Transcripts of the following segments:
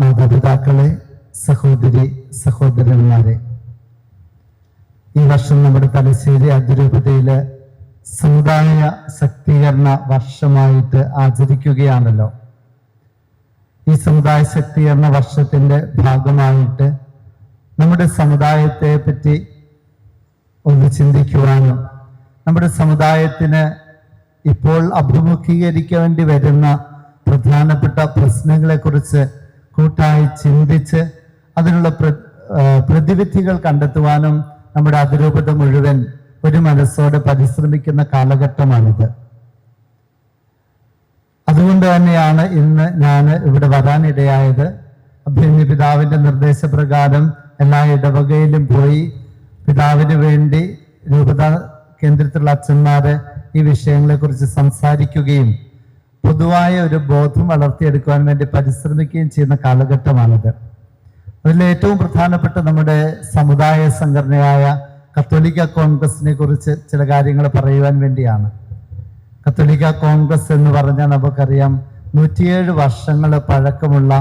മാതാപിതാക്കളെ സഹോദരി സഹോദരന്മാരെ ഈ വർഷം നമ്മുടെ തലശ്ശേരി അതിരൂപതയിൽ സമുദായ ശക്തീകരണ വർഷമായിട്ട് ആചരിക്കുകയാണല്ലോ. ഈ സമുദായ ശക്തീകരണ വർഷത്തിന്റെ ഭാഗമായിട്ട് നമ്മുടെ സമുദായത്തെ പറ്റി ഒന്ന് ചിന്തിക്കുവാനും നമ്മുടെ സമുദായത്തിന് ഇപ്പോൾ അഭിമുഖീകരിക്കേണ്ടി വരുന്ന പ്രധാനപ്പെട്ട പ്രശ്നങ്ങളെക്കുറിച്ച് കൂട്ടായി ചിന്തിച്ച് അതിനുള്ള പ്രതിവിധികൾ കണ്ടെത്തുവാനും നമ്മുടെ അതിരൂപത മുഴുവൻ ഒരു മനസ്സോടെ പരിശ്രമിക്കുന്ന കാലഘട്ടമാണിത്. അതുകൊണ്ട് തന്നെയാണ് ഇന്ന് ഞാൻ ഇവിടെ വരാനിടയായത്. അഭിമന്യ പിതാവിന്റെ നിർദ്ദേശപ്രകാരം എല്ലാ ഇടവകയിലും പോയി പിതാവിന് വേണ്ടി രൂപത കേന്ദ്രത്തിലുള്ള അച്ഛന്മാര് ഈ വിഷയങ്ങളെക്കുറിച്ച് സംസാരിക്കുകയും പൊതുവായ ഒരു ബോധം വളർത്തിയെടുക്കുവാൻ വേണ്ടി പരിശ്രമിക്കുകയും ചെയ്യുന്ന കാലഘട്ടമാണിത്. അതിൽ ഏറ്റവും പ്രധാനപ്പെട്ട നമ്മുടെ സമുദായ സംഘടനയായ കത്തോലിക്ക കോൺഗ്രസിനെ കുറിച്ച് ചില കാര്യങ്ങൾ പറയുവാൻ വേണ്ടിയാണ്. കത്തോലിക്ക കോൺഗ്രസ് എന്ന് പറഞ്ഞാൽ നമുക്കറിയാം നൂറ്റിയേഴ് വർഷങ്ങൾ പഴക്കമുള്ള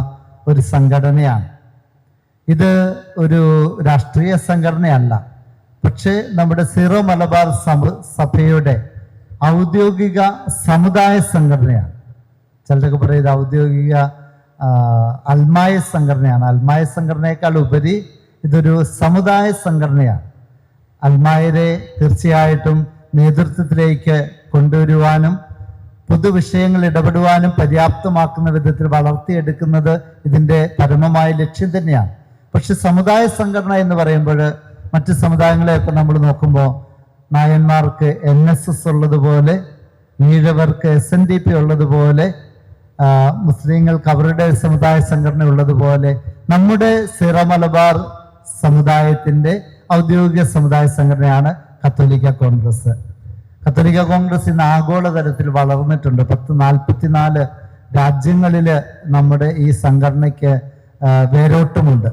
ഒരു സംഘടനയാണ്. ഇത് ഒരു രാഷ്ട്രീയ സംഘടനയല്ല. പക്ഷേ നമ്മുടെ സീറോ മലബാർ സഭയുടെ ഔദ്യോഗിക സമുദായ സംഘടനയാണ്. ചിലരൊക്കെ പറയും ഇത് ഔദ്യോഗിക അൽമായ സംഘടനയാണ്. അൽമായ സംഘടനയേക്കാൾ ഉപരി ഇതൊരു സമുദായ സംഘടനയാണ്. അൽമായരെ തീർച്ചയായിട്ടും നേതൃത്വത്തിലേക്ക് കൊണ്ടുവരുവാനും പൊതുവിഷയങ്ങൾ ഇടപെടുവാനും പര്യാപ്തമാക്കുന്ന വിധത്തിൽ വളർത്തിയെടുക്കുന്നത് ഇതിന്റെ പരമമായ ലക്ഷ്യം തന്നെയാണ്. പക്ഷെ സമുദായ സംഘടന എന്ന് പറയുമ്പോൾ മറ്റ് സമുദായങ്ങളെയൊക്കെ നമ്മൾ നോക്കുമ്പോൾ നായന്മാർക്ക് എൻ എസ് എസ് ഉള്ളതുപോലെ ഈഴവർക്ക് എസ് എൻ ഡി പി ഉള്ളതുപോലെ മുസ്ലിങ്ങൾക്ക് അവരുടെ സമുദായ സംഘടന ഉള്ളതുപോലെ നമ്മുടെ സിറ മലബാർ സമുദായത്തിന്റെ ഔദ്യോഗിക സമുദായ സംഘടനയാണ് കത്തോലിക്ക കോൺഗ്രസ്. കത്തോലിക്ക കോൺഗ്രസ് ഇന്ന് ആഗോളതലത്തിൽ വളർന്നിട്ടുണ്ട്. പത്ത് നാൽപ്പത്തിനാല് രാജ്യങ്ങളിൽ നമ്മുടെ ഈ സംഘടനയ്ക്ക് വേരോട്ടുമുണ്ട്.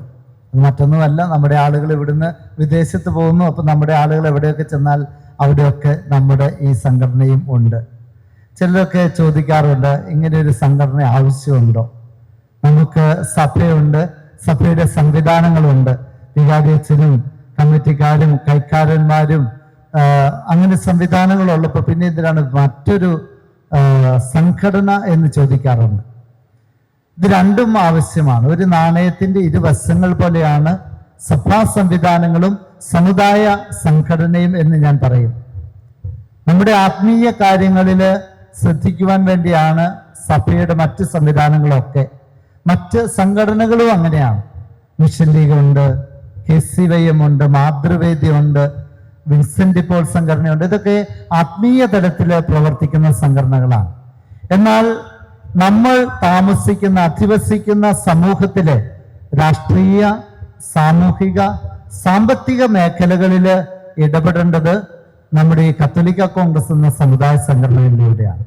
മറ്റൊന്നുമല്ല നമ്മുടെ ആളുകൾ ഇവിടുന്ന് വിദേശത്ത് പോകുന്നു. അപ്പൊ നമ്മുടെ ആളുകൾ എവിടെയൊക്കെ ചെന്നാൽ അവിടെയൊക്കെ നമ്മുടെ ഈ സംഘടനയും ഉണ്ട്. ചിലരൊക്കെ ചോദിക്കാറുണ്ട് ഇങ്ങനെ ഒരു സംഘടന ആവശ്യമുണ്ടോ? നമുക്ക് സഭയുണ്ട് സഭയുടെ സംവിധാനങ്ങളുണ്ട് വികാരിയച്ഛനും കമ്മിറ്റിക്കാരും കൈക്കാരന്മാരും അങ്ങനെ സംവിധാനങ്ങളുള്ളപ്പോൾ പിന്നെ ഇതിലാണ് മറ്റൊരു സംഘടന എന്ന് ചോദിക്കാറുണ്ട്. ഇത് രണ്ടും ആവശ്യമാണ്. ഒരു നാണയത്തിന്റെ ഇരുവശങ്ങൾ പോലെയാണ് സഭാ സംവിധാനങ്ങളും സമുദായ സംഘടനയും എന്ന് ഞാൻ പറയും. നമ്മുടെ ആത്മീയ കാര്യങ്ങളിൽ ശ്രദ്ധിക്കുവാൻ വേണ്ടിയാണ് സഭയുടെ മറ്റ് സംവിധാനങ്ങളൊക്കെ. മറ്റ് സംഘടനകളും അങ്ങനെയാണ്. മിഷൻ ലീഗ് ഉണ്ട് എസ് സി വൈ എം ഉണ്ട് മാതൃവേദിയുണ്ട് വിൻസെന്റ് പോൾ സംഘടനയുണ്ട്. ഇതൊക്കെ ആത്മീയ തലത്തിൽ പ്രവർത്തിക്കുന്ന സംഘടനകളാണ്. എന്നാൽ നമ്മൾ താമസിക്കുന്ന അധിവസിക്കുന്ന സമൂഹത്തിലെ രാഷ്ട്രീയ സാമൂഹിക സാമ്പത്തിക മേഖലകളിൽ ഇടപെടേണ്ടത് നമ്മുടെ ഈ കത്തോലിക്ക കോൺഗ്രസ് എന്ന സമുദായ സംഘടനയിലൂടെയാണ്.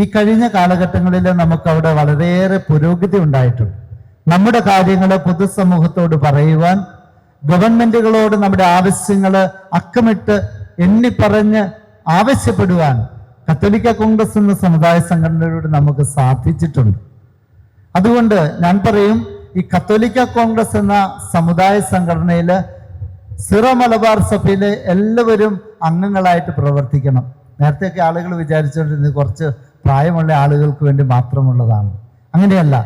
ഈ കഴിഞ്ഞ കാലഘട്ടങ്ങളിൽ നമുക്ക് അവിടെ വളരെയേറെ പുരോഗതി ഉണ്ടായിട്ടുണ്ട്. നമ്മുടെ കാര്യങ്ങൾ പൊതുസമൂഹത്തോട് പറയുവാൻ ഗവൺമെന്റുകളോട് നമ്മുടെ ആവശ്യങ്ങൾ അക്കമിട്ട് എണ്ണിപ്പറഞ്ഞ് ആവശ്യപ്പെടുവാൻ കത്തോലിക്ക കോൺഗ്രസ് എന്ന സമുദായ സംഘടനയിലൂടെ നമുക്ക് സാധിച്ചിട്ടുണ്ട്. അതുകൊണ്ട് ഞാൻ പറയും ഈ കത്തോലിക്ക കോൺഗ്രസ് എന്ന സമുദായ സംഘടനയിൽ സിറോ മലബാർ സഭയിലെ എല്ലാവരും അംഗങ്ങളായിട്ട് പ്രവർത്തിക്കണം. നേരത്തെയൊക്കെ ആളുകൾ വിചാരിച്ചുകൊണ്ടിരുന്നത് കുറച്ച് പ്രായമുള്ള ആളുകൾക്ക് വേണ്ടി മാത്രമുള്ളതാണ്. അങ്ങനെയല്ല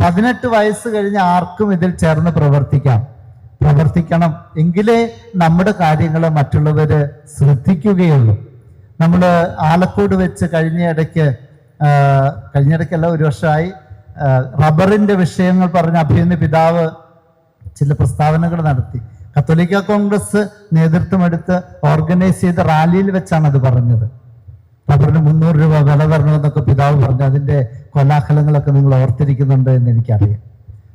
പതിനെട്ട് വയസ്സ് കഴിഞ്ഞ ആർക്കും ഇതിൽ ചേർന്ന് പ്രവർത്തിക്കാം. പ്രവർത്തിക്കണം എങ്കിലേ നമ്മുടെ കാര്യങ്ങൾ മറ്റുള്ളവർ ശ്രദ്ധിക്കുകയുള്ളൂ. നമ്മൾ ആലക്കോട് വെച്ച് കഴിഞ്ഞ ഇടയ്ക്ക് കഴിഞ്ഞിടയ്ക്കല്ല ഒരു വർഷമായി റബ്ബറിന്റെ വിഷയങ്ങൾ പറഞ്ഞ് അഭിനന്ദ പിതാവ് ചില പ്രസ്താവനകൾ നടത്തി. കത്തോലിക്ക കോൺഗ്രസ് നേതൃത്വമെടുത്ത് ഓർഗനൈസ് ചെയ്ത റാലിയിൽ വെച്ചാണ് അത് പറഞ്ഞത്. റബ്ബറിന് മുന്നൂറ് രൂപ വില തരണമെന്നൊക്കെ പിതാവ് പറഞ്ഞു. അതിന്റെ കൊലാഹലങ്ങളൊക്കെ നിങ്ങൾ ഓർത്തിരിക്കുന്നുണ്ട് എന്ന് എനിക്കറിയാം.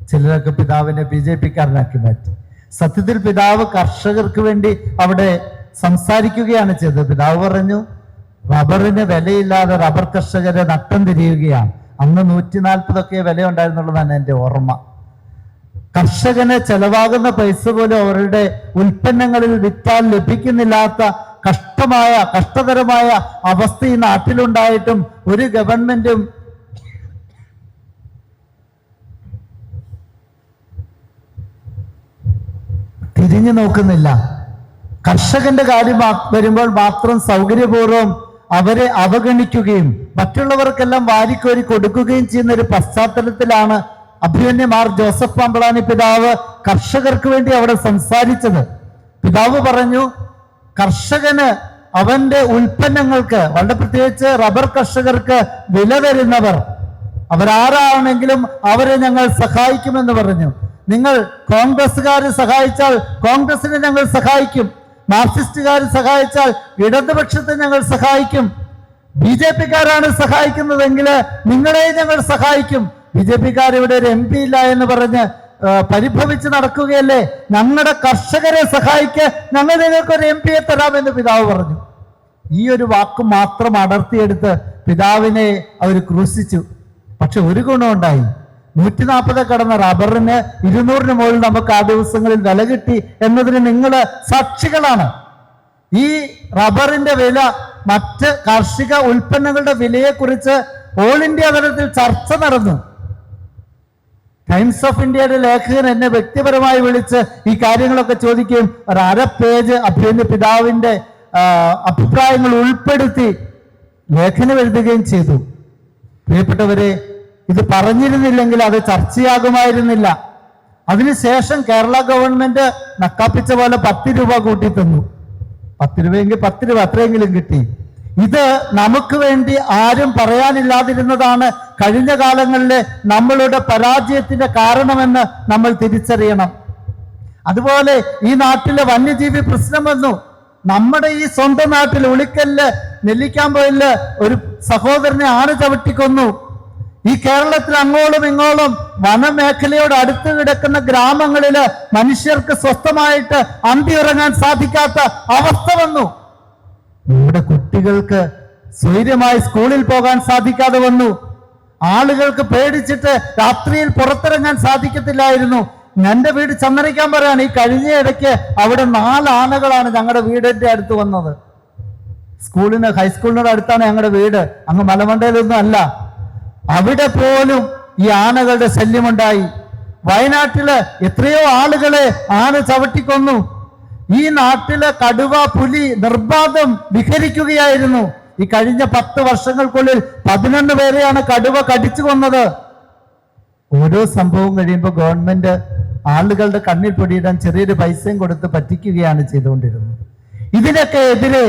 ചിലരൊക്കെ പിതാവിനെ ബി ജെ പിക്കാരനാക്കി മാറ്റി. സത്യത്തിൽ പിതാവ് കർഷകർക്ക് വേണ്ടി അവിടെ സംസാരിക്കുകയാണ് ചെയ്തത്. പിതാവ് പറഞ്ഞു റബ്ബറിന് വിലയില്ലാതെ റബ്ബർ കർഷകരെ നട്ടം തിരിയുകയാണ്. അന്ന് നൂറ്റി നാൽപ്പതൊക്കെ വില ഉണ്ടായിരുന്നുള്ളതാണ് എന്റെ ഓർമ്മ. കർഷകന് ചെലവാകുന്ന പൈസ പോലും അവരുടെ ഉൽപ്പന്നങ്ങളിൽ വിറ്റാൽ ലഭിക്കുന്നില്ലാത്ത കഷ്ടമായ കഷ്ടതരമായ അവസ്ഥ ഈ നാട്ടിലുണ്ടായിട്ടും ഒരു ഗവൺമെന്റും തിരിഞ്ഞു നോക്കുന്നില്ല. കർഷകന്റെ കാര്യം വരുമ്പോൾ മാത്രം സൗകര്യപൂർവം അവരെ അവഗണിക്കുകയും മറ്റുള്ളവർക്കെല്ലാം വാരിക്കോരി കൊടുക്കുകയും ചെയ്യുന്ന ഒരു പശ്ചാത്തലത്തിലാണ് അഭിമന്യ മാർ ജോസഫ് പാമ്പളാനി പിതാവ് കർഷകർക്ക് വേണ്ടി അവിടെ സംസാരിച്ചത്. പിതാവ് പറഞ്ഞു കർഷകന് അവന്റെ ഉൽപ്പന്നങ്ങൾക്ക് വളരെ പ്രത്യേകിച്ച് റബ്ബർ കർഷകർക്ക് വില തരുന്നവർ അവരാരാണെങ്കിലും അവരെ ഞങ്ങൾ സഹായിക്കുമെന്ന് പറഞ്ഞു. നിങ്ങൾ കോൺഗ്രസ്സുകാർ സഹായിച്ചാൽ കോൺഗ്രസിനെ ഞങ്ങൾ സഹായിക്കും. മാർക്സിസ്റ്റുകാർ സഹായിച്ചാൽ ഇടതുപക്ഷത്തെ ഞങ്ങൾ സഹായിക്കും. ബി ജെ പിക്കാരാണ് സഹായിക്കുന്നതെങ്കിൽ നിങ്ങളെ ഞങ്ങൾ സഹായിക്കും. ബി ജെ പിക്കാർ ഇവിടെ ഒരു എം പി ഇല്ല എന്ന് പറഞ്ഞ് പരിഭവിച്ച് നടക്കുകയല്ലേ? ഞങ്ങളുടെ കർഷകരെ സഹായിക്ക് ഞങ്ങൾ നിങ്ങൾക്ക് ഒരു എം പിയെ തരാമെന്ന് പിതാവ് പറഞ്ഞു. ഈ ഒരു വാക്ക് മാത്രം അടർത്തിയെടുത്ത് പിതാവിനെ അവർ ക്രൂശിച്ചു. പക്ഷെ ഒരു ഗുണമുണ്ടായി. നൂറ്റി നാൽപ്പത് കടന്ന റബ്ബറിന് ഇരുന്നൂറിന് മുകളിൽ നമുക്ക് ആ ദിവസങ്ങളിൽ വില കിട്ടി എന്നതിന് നിങ്ങൾ സാക്ഷികളാണ്. ഈ റബ്ബറിന്റെ വില മറ്റ് കാർഷിക ഉൽപ്പന്നങ്ങളുടെ വിലയെക്കുറിച്ച് ഓൾ ഇന്ത്യ തലത്തിൽ ചർച്ച നടന്നു. ടൈംസ് ഓഫ് ഇന്ത്യയുടെ ലേഖകൻ എന്നെ വ്യക്തിപരമായി വിളിച്ച് ഈ കാര്യങ്ങളൊക്കെ ചോദിക്കുകയും ഒരു അര പേജ് അഭിനന്ദ പിതാവിന്റെ അഭിപ്രായങ്ങൾ ഉൾപ്പെടുത്തി ലേഖനം എഴുതുകയും ചെയ്തു. പ്രിയപ്പെട്ടവരെ ഇത് പറഞ്ഞിരുന്നില്ലെങ്കിൽ അത് ചർച്ചയാകുമായിരുന്നില്ല. അതിനുശേഷം കേരള ഗവൺമെന്റ് നക്കാപ്പിച്ച പോലെ പത്ത് രൂപ കൂട്ടി തന്നു പത്ത് രൂപയെങ്കിൽ പത്ത് രൂപ അത്രയെങ്കിലും കിട്ടി. ഇത് നമുക്ക് വേണ്ടി ആരും പറയാനില്ലാതിരുന്നതാണ് കഴിഞ്ഞ കാലങ്ങളിലെ നമ്മളുടെ പരാജയത്തിന്റെ കാരണമെന്ന് നമ്മൾ തിരിച്ചറിയണം. അതുപോലെ ഈ നാട്ടിലെ വന്യജീവി പ്രശ്നം വന്നു. നമ്മുടെ ഈ സ്വന്തം നാട്ടിൽ ഉളിക്കല്ല് നെല്ലിക്കാമ്പൊയിൽ ഒരു സഹോദരനെ ആന ചവിട്ടിക്കൊന്നു. ഈ കേരളത്തിൽ അങ്ങോളം ഇങ്ങോളം വനമേഖലയോട് അടുത്ത് കിടക്കുന്ന ഗ്രാമങ്ങളിൽ മനുഷ്യർക്ക് സ്വസ്ഥമായിട്ട് അന്തിയുറങ്ങാൻ സാധിക്കാത്ത അവസ്ഥ വന്നു. നമ്മുടെ കുട്ടികൾക്ക് സ്വൈര്യമായി സ്കൂളിൽ പോകാൻ സാധിക്കാതെ വന്നു. ആളുകൾക്ക് പേടിച്ചിട്ട് രാത്രിയിൽ പുറത്തിറങ്ങാൻ സാധിക്കത്തില്ലായിരുന്നു. എന്റെ വീട് ചന്ദനിക്കാൻ പറയാണ് ഈ കഴിഞ്ഞ ഇടയ്ക്ക് അവിടെ നാല് ആനകളാണ് ഞങ്ങളുടെ വീടിന്റെ അടുത്ത് വന്നത്. സ്കൂളിന് ഹൈസ്കൂളിനോട് അടുത്താണ് ഞങ്ങളുടെ വീട്. അങ്ങ് മലമണ്ടയിലൊന്നും അല്ല. അവിടെ പോലും ഈ ആനകളുടെ ശല്യമുണ്ടായി. വയനാട്ടിൽ എത്രയോ ആളുകളെ ആന ചവിട്ടിക്കൊന്നു ഈ നാട്ടിലെ കടുവ പുലി നിർബാധം വിഹരിക്കുകയായിരുന്നു. ഈ കഴിഞ്ഞ പത്ത് വർഷങ്ങൾക്കുള്ളിൽ പതിനൊന്ന് പേരെയാണ് കടുവ കടിച്ചു കൊന്നത്. ഓരോ സംഭവം കഴിയുമ്പോൾ ഗവൺമെന്റ് ആളുകളുടെ കണ്ണിൽ പൊടിയിടാൻ ചെറിയൊരു പൈസയും കൊടുത്ത് പറ്റിക്കുകയാണ് ചെയ്തുകൊണ്ടിരുന്നത്. ഇതിനൊക്കെ എതിരെ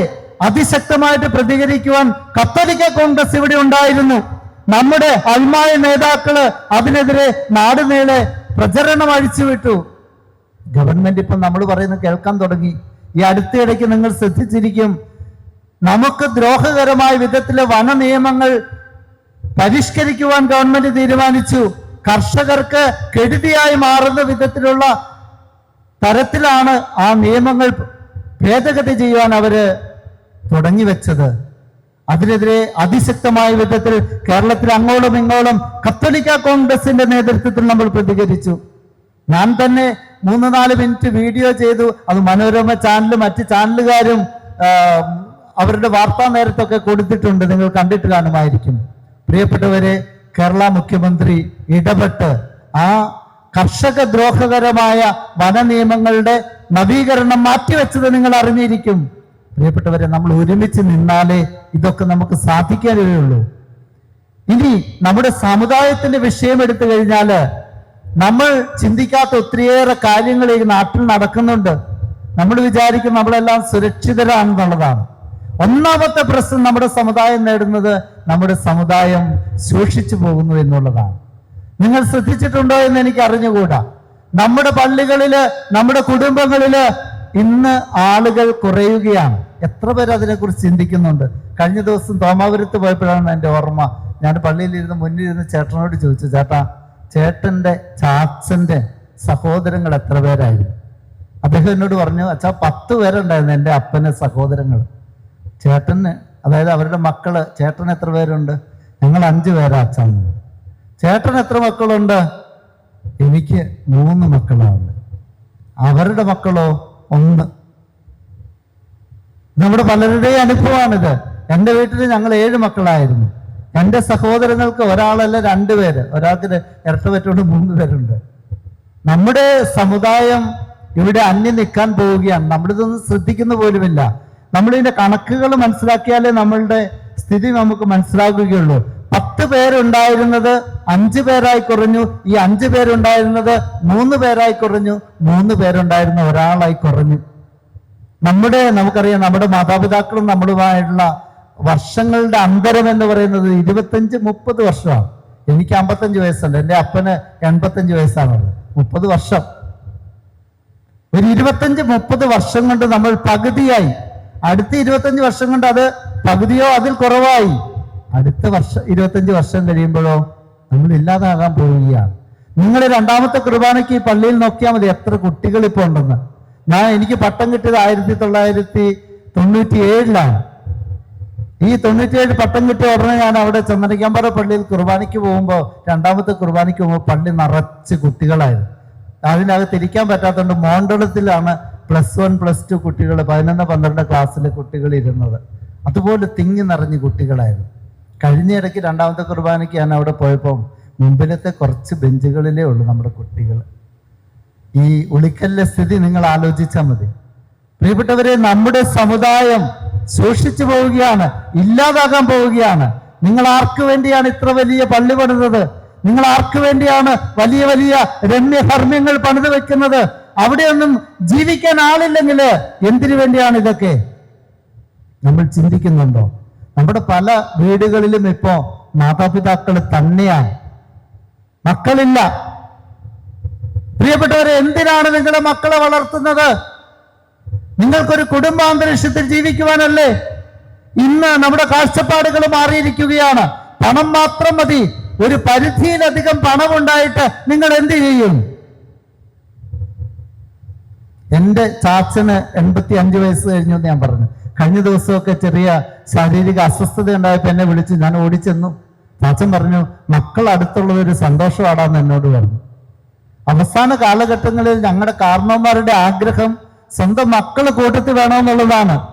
അതിശക്തമായിട്ട് പ്രതികരിക്കുവാൻ കത്തോലിക്ക കോൺഗ്രസ് ഇവിടെ ഉണ്ടായിരുന്നു. നമ്മുടെ അൽമായ നേതാക്കൾ അതിനെതിരെ നാടുനീളെ പ്രചരണം അഴിച്ചുവിട്ടു. ഗവൺമെന്റ് ഇപ്പം നമ്മൾ പറയുന്നത് കേൾക്കാൻ തുടങ്ങി. ഈ അടുത്തിടയ്ക്ക് നിങ്ങൾ ശ്രദ്ധിച്ചിരിക്കും. നമുക്ക് ദ്രോഹകരമായ വിധത്തിലെ വന നിയമങ്ങൾ പരിഷ്കരിക്കുവാൻ ഗവൺമെന്റ് തീരുമാനിച്ചു. കർഷകർക്ക് കെടുതിയായി മാറുന്ന വിധത്തിലുള്ള തരത്തിലാണ് ആ നിയമങ്ങൾ ഭേദഗതി ചെയ്യുവാൻ അവർ തുടങ്ങി വെച്ചത്. അതിനെതിരെ അതിശക്തമായ വിധത്തിൽ കേരളത്തിൽ അങ്ങോളം ഇങ്ങോളം കത്തോലിക്ക കോൺഗ്രസിന്റെ നേതൃത്വത്തിൽ നമ്മൾ പ്രതികരിച്ചു. ഞാൻ തന്നെ മൂന്ന് നാല് മിനിറ്റ് വീഡിയോ ചെയ്തു. അത് മനോരമ ചാനലും മറ്റ് ചാനലുകാരും അവരുടെ വാർത്താ നേരത്തൊക്കെ കൊടുത്തിട്ടുണ്ട്. നിങ്ങൾ കണ്ടിട്ട് കാണുമായിരിക്കും. പ്രിയപ്പെട്ടവരെ കേരള മുഖ്യമന്ത്രി ഇടപെട്ട് ആ കർഷക ദ്രോഹകരമായ വന നിയമങ്ങളുടെ നവീകരണം മാറ്റിവെച്ചത് നിങ്ങൾ അറിഞ്ഞിരിക്കും. പ്രിയപ്പെട്ടവരെ നമ്മൾ ഒരുമിച്ച് നിന്നാലേ ഇതൊക്കെ നമുക്ക് സാധിക്കാനേ ഉള്ളൂ ഇനി നമ്മുടെ സമുദായത്തിന്റെ വിഷയം എടുത്തു കഴിഞ്ഞാൽ നമ്മൾ ചിന്തിക്കാത്ത ഒത്തിരിയേറെ കാര്യങ്ങൾ ഈ നാട്ടിൽ നടക്കുന്നുണ്ട്. നമ്മൾ വിചാരിക്കും നമ്മളെല്ലാം സുരക്ഷിതരാണെന്നുള്ളതാണ് ഒന്നാമത്തെ പ്രശ്നം നമ്മുടെ സമുദായം നേടുന്നത് നമ്മുടെ സമുദായം സൂക്ഷിച്ചു പോകുന്നു എന്നുള്ളതാണ്. നിങ്ങൾ ശ്രദ്ധിച്ചിട്ടുണ്ടോ എന്ന് എനിക്ക് അറിഞ്ഞുകൂടാ. നമ്മുടെ പള്ളികളിൽ നമ്മുടെ കുടുംബങ്ങളിൽ ഇന്ന് ആളുകൾ കുറയുകയാണ്. എത്ര പേര് അതിനെക്കുറിച്ച് ചിന്തിക്കുന്നുണ്ട്? കഴിഞ്ഞ ദിവസം തോമാപുരത്ത് പോയപ്പോഴാണ് എന്റെ ഓർമ്മ. ഞാൻ പള്ളിയിലിരുന്ന് മുന്നിലിരുന്ന് ചേട്ടനോട് ചോദിച്ചു ചേട്ടാ ചേട്ടന്റെ ചാച്ചന്റെ സഹോദരങ്ങൾ എത്ര പേരായിരുന്നു? അദ്ദേഹം എന്നോട് പറഞ്ഞു അച്ഛാ പത്ത് പേരുണ്ടായിരുന്നു എന്റെ അപ്പന് സഹോദരങ്ങൾ ചേട്ടന് അതായത് അവരുടെ മക്കൾ ചേട്ടൻ എത്ര പേരുണ്ട്? ഞങ്ങൾ അഞ്ച് പേരാ അച്ഛൻ ചേട്ടൻ എത്ര മക്കളുണ്ട്? എനിക്ക് മൂന്ന് മക്കളാണ്. അവരുടെ മക്കളോ? ഒന്ന്. നമ്മുടെ പലരുടെയും അനുഭവമാണിത്. എന്റെ വീട്ടിൽ ഞങ്ങൾ ഏഴ് മക്കളായിരുന്നു. എന്റെ സഹോദരങ്ങൾക്ക് ഒരാളല്ല രണ്ടുപേര് ഒരാൾക്ക് ഇരട്ട പറ്റുകൊണ്ട് മൂന്ന് പേരുണ്ട്. നമ്മുടെ സമുദായം ഇവിടെ അന്യം നിൽക്കാൻ പോവുകയാണ്. നമ്മളിതൊന്നും ശ്രദ്ധിക്കുന്ന പോലുമില്ല. നമ്മളിതിന്റെ കണക്കുകൾ മനസ്സിലാക്കിയാലേ നമ്മളുടെ സ്ഥിതി നമുക്ക് മനസ്സിലാക്കുകയുള്ളൂ പത്ത് പേരുണ്ടായിരുന്നത് അഞ്ചു പേരായി കുറഞ്ഞു. ഈ അഞ്ചു പേരുണ്ടായിരുന്നത് മൂന്ന് പേരായി കുറഞ്ഞു. മൂന്ന് പേരുണ്ടായിരുന്ന ഒരാളായി കുറഞ്ഞു. നമ്മുടെ നമുക്കറിയാം നമ്മുടെ മാതാപിതാക്കളും നമ്മളുമായിട്ടുള്ള വർഷങ്ങളുടെ അന്തരം എന്ന് പറയുന്നത് ഇരുപത്തഞ്ച് മുപ്പത് വർഷമാണ്. എനിക്ക് അമ്പത്തഞ്ച് വയസ്സുണ്ട്. എന്റെ അപ്പന് എൺപത്തഞ്ച് വയസ്സാണുള്ളത്. മുപ്പത് വർഷം. ഒരു ഇരുപത്തഞ്ച് മുപ്പത് വർഷം കൊണ്ട് നമ്മൾ പകുതിയായി. അടുത്ത ഇരുപത്തഞ്ച് വർഷം കൊണ്ട് അത് പകുതിയോ അതിൽ കുറവായി. അടുത്ത വർഷം ഇരുപത്തഞ്ച് വർഷം കഴിയുമ്പോഴോ നമ്മൾ ഇല്ലാതാകാൻ പോവുകയാണ്. നിങ്ങൾ രണ്ടാമത്തെ കുർബാനയ്ക്ക് ഈ പള്ളിയിൽ നോക്കിയാൽ മതി. എത്ര കുട്ടികൾ ഇപ്പോൾ ഉണ്ടെന്ന്. ഞാൻ എനിക്ക് പട്ടം കിട്ടിയത് ആയിരത്തി തൊള്ളായിരത്തി തൊണ്ണൂറ്റി ഏഴിലാണ് ഈ തൊണ്ണൂറ്റിയേഴ് പട്ടം കിട്ടിയ ഉടനെ ഞാൻ അവിടെ ചന്ദനക്കാമ്പറ പള്ളിയിൽ കുർബാനയ്ക്ക് പോകുമ്പോൾ രണ്ടാമത്തെ കുർബാനയ്ക്ക് പോകുമ്പോൾ പള്ളി നിറച്ച് കുട്ടികളായിരുന്നു. അതിനകത്ത് തിരിക്കാൻ പറ്റാത്തതുകൊണ്ട് മോണ്ടളത്തിലാണ് പ്ലസ് വൺ പ്ലസ് ടു കുട്ടികൾ പതിനൊന്ന് പന്ത്രണ്ട് ക്ലാസ്സിലെ കുട്ടികൾ ഇരുന്നത്. അതുപോലെ തിങ്ങി നിറഞ്ഞ് കുട്ടികളായിരുന്നു. കഴിഞ്ഞ ഇടയ്ക്ക് രണ്ടാമത്തെ കുർബാനയ്ക്ക് ഞാൻ അവിടെ പോയപ്പോൾ മുമ്പിലത്തെ കുറച്ച് ബെഞ്ചുകളിലേ ഉള്ളൂ നമ്മുടെ കുട്ടികൾ. ഈ ഉളിക്കലിലെ സ്ഥിതി നിങ്ങൾ ആലോചിച്ചാൽ മതി. പ്രിയപ്പെട്ടവരെ നമ്മുടെ സമുദായം സൂക്ഷിച്ചു പോവുകയാണ് ഇല്ലാതാകാൻ പോവുകയാണ്. നിങ്ങൾ ആർക്ക് വേണ്ടിയാണ് ഇത്ര വലിയ പള്ളി പണിതത്? നിങ്ങൾ ആർക്ക് വേണ്ടിയാണ് വലിയ വലിയ രമ്യഹർമ്മ്യങ്ങൾ പണിത് വെക്കുന്നത്? അവിടെയൊന്നും ജീവിക്കാൻ ആളില്ലെങ്കിൽ എന്തിനു വേണ്ടിയാണ് ഇതൊക്കെ? നമ്മൾ ചിന്തിക്കുന്നുണ്ടോ? നമ്മുടെ പല വീടുകളിലും ഇപ്പോ മാതാപിതാക്കൾ തന്നെയാണ്. മക്കളില്ല. പ്രിയപ്പെട്ടവരെ എന്തിനാണ് നിങ്ങളെ മക്കളെ വളർത്തുന്നത്? നിങ്ങൾക്കൊരു കുടുംബാന്തരീക്ഷത്തിൽ ജീവിക്കുവാനല്ലേ? ഇന്ന് നമ്മുടെ കാഴ്ചപ്പാടുകൾ മാറിയിരിക്കുകയാണ്. പണം മാത്രം മതി. ഒരു പരിധിയിലധികം പണമുണ്ടായിട്ട് നിങ്ങൾ എന്ത് ചെയ്യും? എന്റെ ചാച്ചന് എൺപത്തി അഞ്ച് വയസ്സ് കഴിഞ്ഞു എന്ന് ഞാൻ പറഞ്ഞു. കഴിഞ്ഞ ദിവസമൊക്കെ ചെറിയ ശാരീരിക അസ്വസ്ഥത ഉണ്ടായപ്പോ എന്നെ വിളിച്ച്. ഞാൻ ഓടിച്ചെന്നു. ചാച്ചൻ പറഞ്ഞു മക്കൾ അടുത്തുള്ളത് ഒരു സന്തോഷമാടാന്ന് എന്നോട് പറഞ്ഞു. അവസാന കാലഘട്ടങ്ങളിൽ ഞങ്ങളുടെ കാരണവന്മാരുടെ ആഗ്രഹം സ്വന്തം മക്കൾ കൂട്ടത്തിൽ വേണമെന്നുള്ളതാണ്.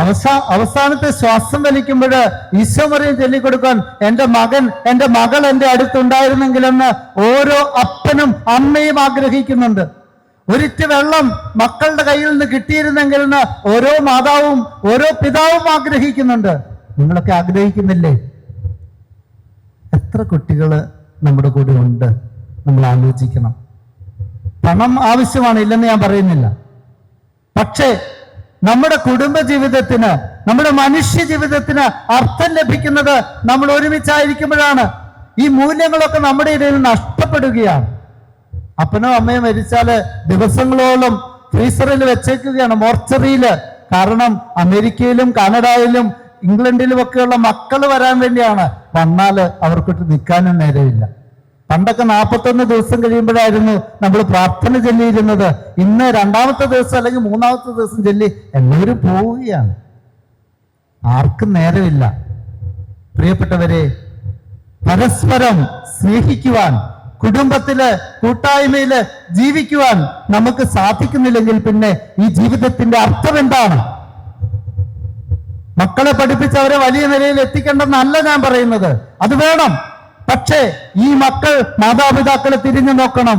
അവസാ അവസാനത്തെ ശ്വാസം വലിക്കുമ്പോൾ ഈശ്വരയും ചൊല്ലിക്കൊടുക്കാൻ എന്റെ മകൻ എന്റെ മകൾ എന്റെ അടുത്തുണ്ടായിരുന്നെങ്കിലെന്ന് ഓരോ അപ്പനും അമ്മയും ആഗ്രഹിക്കുന്നുണ്ട്. ഒരിറ്റ് വെള്ളം മക്കളുടെ കയ്യിൽ നിന്ന് കിട്ടിയിരുന്നെങ്കിൽ എന്ന് ഓരോ മാതാവും ഓരോ പിതാവും ആഗ്രഹിക്കുന്നുണ്ട്. നിങ്ങളൊക്കെ ആഗ്രഹിക്കുന്നില്ലേ? എത്ര കുട്ടികൾ നമ്മുടെ കൂടെ ഉണ്ട്? നമ്മൾ ആലോചിക്കണം. പണം ആവശ്യമാണ് ഇല്ലെന്ന് ഞാൻ പറയുന്നില്ല. പക്ഷേ നമ്മുടെ കുടുംബ ജീവിതത്തിന് നമ്മുടെ മനുഷ്യ ജീവിതത്തിന് അർത്ഥം ലഭിക്കുന്നത് നമ്മൾ ഒരുമിച്ചായിരിക്കുമ്പോഴാണ്. ഈ മൂല്യങ്ങളൊക്കെ നമ്മുടെ ഇടയിൽ നഷ്ടപ്പെടുകയാണ്. അപ്പനോ അമ്മയോ മരിച്ചാൽ ദിവസങ്ങളോളം ഫ്രീസറിൽ വെച്ചേക്കുകയാണ് മോർച്ചറിയിൽ. കാരണം അമേരിക്കയിലും കാനഡയിലും ഇംഗ്ലണ്ടിലും ഒക്കെയുള്ള മക്കൾ വരാൻ വേണ്ടിയാണ്. വന്നാൽ അവർക്കിട്ട് നിൽക്കാനും നേരമില്ല. പണ്ടൊക്കെ നാൽപ്പത്തൊന്ന് ദിവസം കഴിയുമ്പോഴായിരുന്നു നമ്മൾ പ്രാർത്ഥന ചൊല്ലിയിരുന്നത്. ഇന്ന് രണ്ടാമത്തെ ദിവസം അല്ലെങ്കിൽ മൂന്നാമത്തെ ദിവസം ചൊല്ലി എല്ലാവരും പോവുകയാണ്. ആർക്കും നേരമില്ല. പ്രിയപ്പെട്ടവരെ പരസ്പരം സ്നേഹിക്കുവാൻ കുടുംബത്തിൽ കൂട്ടായ്മയിൽ ജീവിക്കുവാൻ നമുക്ക് സാധിക്കുന്നില്ലെങ്കിൽ പിന്നെ ഈ ജീവിതത്തിന്റെ അർത്ഥം എന്താണ്? മക്കളെ പഠിപ്പിച്ച് അവരെ വലിയ നിലയിൽ എത്തിക്കേണ്ടെന്നല്ല ഞാൻ പറയുന്നത്. അത് വേണം. പക്ഷേ ഈ മക്കൾ മാതാപിതാക്കളെ തിരിഞ്ഞു നോക്കണം.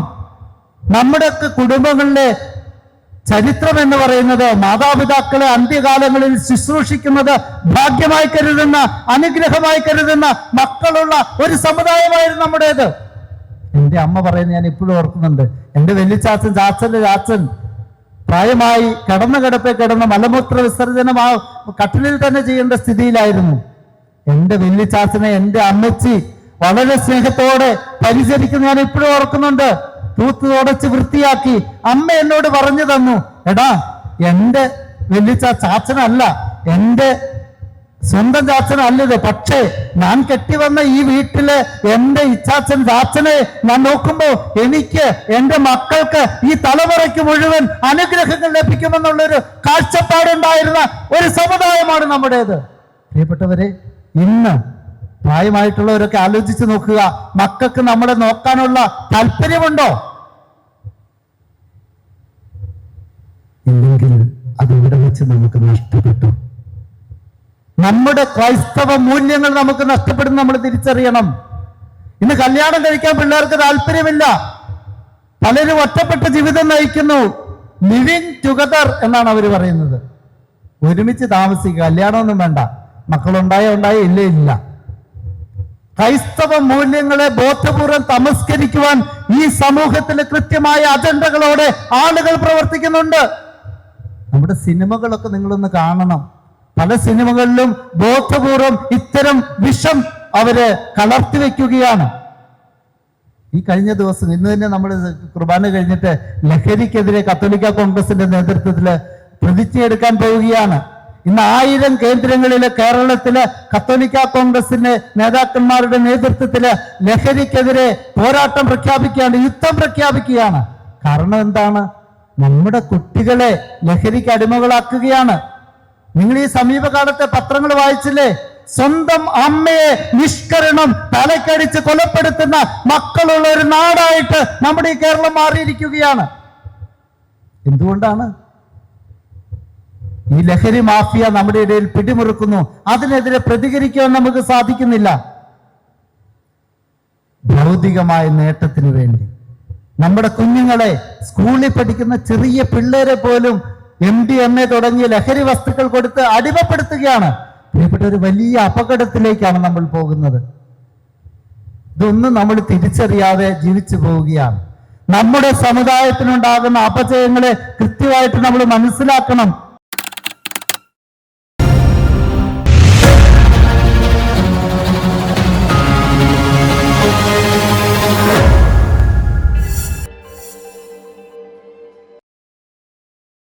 നമ്മുടെയൊക്കെ കുടുംബങ്ങളിലെ ചരിത്രം എന്ന് പറയുന്നത് മാതാപിതാക്കളെ അന്ത്യകാലങ്ങളിൽ ശുശ്രൂഷിക്കുന്നത് ഭാഗ്യമായി കരുതുന്ന അനുഗ്രഹമായി കരുതുന്ന മക്കളുള്ള ഒരു സമുദായമായിരുന്നു നമ്മുടേത്. എന്റെ അമ്മ പറയുന്നത് ഞാൻ ഇപ്പോഴും ഓർക്കുന്നുണ്ട്. എന്റെ വെല്ലിച്ചാച്ചൻ ചാച്ചന്റെ ചാച്ചൻ പ്രായമായി കിടന്ന കിടപ്പെ കിടന്ന മലമൂത്ര വിസർജനം ആ കട്ടിലിൽ തന്നെ ചെയ്യേണ്ട സ്ഥിതിയിലായിരുന്നു. എന്റെ വെല്ലിച്ചാച്ചനെ എന്റെ അമ്മച്ചി വളരെ സ്നേഹത്തോടെ പരിചരിക്കുന്ന ഞാൻ ഇപ്പോഴും ഓർക്കുന്നുണ്ട്. തൂത്ത് തുടച്ച് വൃത്തിയാക്കി അമ്മ എന്നോട് പറഞ്ഞു തന്നു എടാ എന്റെ വലിച്ച ചാച്ചനല്ല എന്റെ സ്വന്തം ചാച്ചനല്ലത് പക്ഷേ ഞാൻ കെട്ടിവന്ന ഈ വീട്ടിലെ എന്റെ ഇച്ചാച്ചൻ ചാച്ചനെ ഞാൻ നോക്കുമ്പോ എനിക്ക് എന്റെ മക്കൾക്ക് ഈ തലമുറയ്ക്ക് മുഴുവൻ അനുഗ്രഹങ്ങൾ ലഭിക്കുമെന്നുള്ളൊരു കാഴ്ചപ്പാടുണ്ടായിരുന്ന ഒരു സമുദായമാണ് നമ്മുടേത്. പ്രിയപ്പെട്ടവരെ ഇന്ന് പ്രായമായിട്ടുള്ളവരൊക്കെ ആലോചിച്ച് നോക്കുക. മക്കൾക്ക് നമ്മളെ നോക്കാനുള്ള താല്പര്യമുണ്ടോ? ഇല്ലെങ്കിൽ അത് ഇവിടെ വെച്ച് നമുക്ക് നഷ്ടപ്പെട്ടു. നമ്മുടെ ക്രൈസ്തവ മൂല്യങ്ങൾ നമുക്ക് നഷ്ടപ്പെടുന്ന നമ്മൾ തിരിച്ചറിയണം. ഇന്ന് കല്യാണം കഴിക്കാൻ പിള്ളേർക്ക് താല്പര്യമില്ല. പലരും ഒറ്റപ്പെട്ട ജീവിതം നയിക്കുന്നു. ലിവിങ് ടുഗദർ എന്നാണ് അവർ പറയുന്നത്. ഒരുമിച്ച് താമസിക്കുക. കല്യാണമൊന്നും വേണ്ട. മക്കളുണ്ടായ ഉണ്ടായ ഇല്ലേ ഇല്ല. ക്രൈസ്തവ മൂല്യങ്ങളെ ബോധപൂർവം തമസ്കരിക്കുവാൻ ഈ സമൂഹത്തിലെ കൃത്യമായ അജണ്ടകളോടെ ആളുകൾ പ്രവർത്തിക്കുന്നുണ്ട്. നമ്മുടെ സിനിമകളൊക്കെ നിങ്ങളൊന്ന് കാണണം. പല സിനിമകളിലും ബോധപൂർവം ഇത്തരം വിഷം അവർ കലർത്തി വെക്കുകയാണ്. ഈ കഴിഞ്ഞ ദിവസം ഇന്ന് തന്നെ നമ്മൾ കുർബാന കഴിഞ്ഞിട്ട് ലഹരിക്കെതിരെ കത്തോലിക്ക കോൺഗ്രസിന്റെ നേതൃത്വത്തിൽ പ്രതിജ്ഞയെടുക്കാൻ പോവുകയാണ്. ഇന്ന് ആയിരം കേന്ദ്രങ്ങളിലെ കേരളത്തിലെ കത്തോലിക്ക കോൺഗ്രസിന്റെ നേതാക്കന്മാരുടെ നേതൃത്വത്തിൽ ലഹരിക്കെതിരെ പോരാട്ടം പ്രഖ്യാപിക്കുകയാണ് യുദ്ധം പ്രഖ്യാപിക്കുകയാണ്. കാരണം എന്താണ്? നമ്മുടെ കുട്ടികളെ ലഹരിക്ക് അടിമകളാക്കുകയാണ്. നിങ്ങൾ ഈ സമീപകാലത്തെ പത്രങ്ങൾ വായിച്ചില്ലേ? സ്വന്തം അമ്മയെ നിഷ്കരണം തലക്കടിച്ച് കൊലപ്പെടുത്തുന്ന മക്കളുള്ള ഒരു നാടായിട്ട് നമ്മുടെ ഈ കേരളം മാറിയിരിക്കുകയാണ്. എന്തുകൊണ്ടാണ്? ഈ ലഹരി മാഫിയ നമ്മുടെ ഇടയിൽ പിടിമുറുക്കുന്നു. അതിനെതിരെ പ്രതികരിക്കാൻ നമുക്ക് സാധിക്കുന്നില്ല. ഭൗതികമായ നേട്ടത്തിന് വേണ്ടി. നമ്മുടെ കുഞ്ഞുങ്ങളെ സ്കൂളിൽ പഠിക്കുന്ന ചെറിയ പിള്ളേരെ പോലും എം ഡി എം എ തുടങ്ങിയ ലഹരി വസ്തുക്കൾ കൊടുത്ത് അടിമപ്പെടുത്തുകയാണ്. പ്രിയപ്പെട്ട ഒരു വലിയ അപകടത്തിലേക്കാണ് നമ്മൾ പോകുന്നത്. ഇതൊന്നും നമ്മൾ തിരിച്ചറിയാതെ ജീവിച്ചു പോവുകയാണ്. നമ്മുടെ സമുദായത്തിനുണ്ടാകുന്ന അപജയങ്ങളെ കൃത്യമായിട്ട് നമ്മൾ മനസ്സിലാക്കണം.